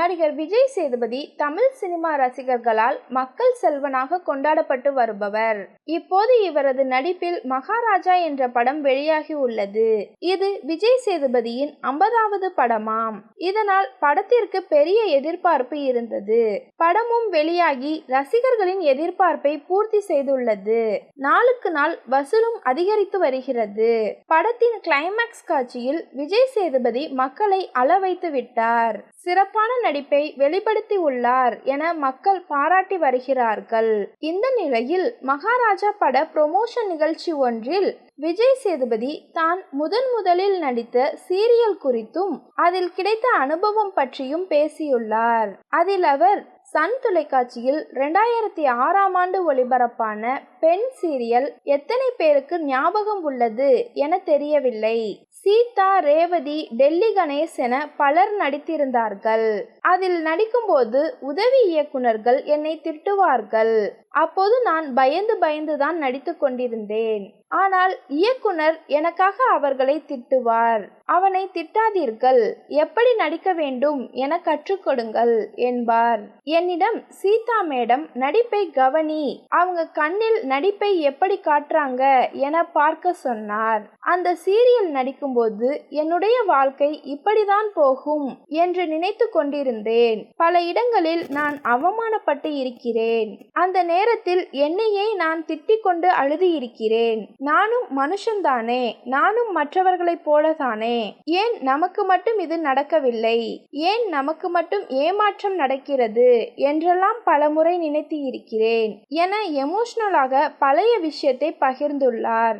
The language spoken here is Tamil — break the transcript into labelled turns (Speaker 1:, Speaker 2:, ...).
Speaker 1: நடிகர் விஜய் சேதுபதி தமிழ் சினிமா ரசிகர்களால் மக்கள் செல்வனாக கொண்டாடப்பட்டு வருபவர். இப்போது இவரது நடிப்பில் மகாராஜா என்ற படம் வெளியாகி உள்ளது. இது விஜய் சேதுபதியின் ஐம்பதாவது படமாம். இதனால் படத்திற்கு பெரிய எதிர்பார்ப்பு இருந்தது. படமும் வெளியாகி ரசிகர்களின் எதிர்பார்ப்பை பூர்த்தி செய்துள்ளது. நாளுக்கு நாள் வசூலும் அதிகரித்து வருகிறது. படத்தின் கிளைமேக்ஸ் காட்சியில் விஜய் சேதுபதி மக்களை அளவைத்து விட்டார். சிறப்பான நடிப்பை வெளிப்படுத்தி உள்ளார் என மக்கள் பாராட்டி வருகிறார்கள். இந்த நிலையில் மகாராஜா பட ப்ரொமோஷன் நிகழ்ச்சி ஒன்றில் விஜய் சேதுபதி தான் முதன் முதலில் நடித்த சீரியல் குறித்தும் அதில் கிடைத்த அனுபவம் பற்றியும் பேசியுள்ளார். அதில் அவர் சன் தொலைக்காட்சியில் ரெண்டாயிரத்தி ஆறாம் ஆண்டு ஒளிபரப்பான பெண் சீரியல் எத்தனை பேருக்கு ஞாபகம் உள்ளது என தெரியவில்லை. சீதா ரேவதி டெல்லி கணேஷ் என பலர் நடித்திருந்தார்கள். அதில் நடிக்கும்போது உதவி இயக்குனர்கள் என்னை திட்டுவார்கள். அப்போது நான் பயந்து பயந்துதான் நடித்து கொண்டிருந்தேன். ஆனால் இயக்குனர் எனக்காக அவர்களை திட்டுவார். அவனை திட்டாதீர்கள். எப்படி நடிக்க வேண்டும் என கற்றுக் கொடுங்கள் என்பார். என்னிடம் சீதா மேடம் நடிப்பை கவனி. அவங்க கண்ணில் நடிப்பை எப்படி காட்டுறாங்க என பார்க்க சொன்னார். அந்த சீரியல் நடிக்கும்போது என்னுடைய வாழ்க்கை இப்படிதான் போகும் என்று நினைத்து கொண்டிருந்தேன். பல இடங்களில் நான் அவமானப்பட்டு இருக்கிறேன். அந்த நேரத்தில் என்னையே நான் திட்டிக் கொண்டு அழுது இருக்கிறேன். நானும் மனுஷன்தானே? நானும் மற்றவர்களைப் போலதானே? ஏன் நமக்கு மட்டும் இது நடக்கவில்லை? ஏன் நமக்கு மட்டும் ஏமாற்றம் நடக்கிறது? என்றெல்லாம் பலமுறை நினைத்து இருக்கிறேன் என எமோஷனலாக பழைய விஷயத்தை பகிர்ந்துள்ளார்.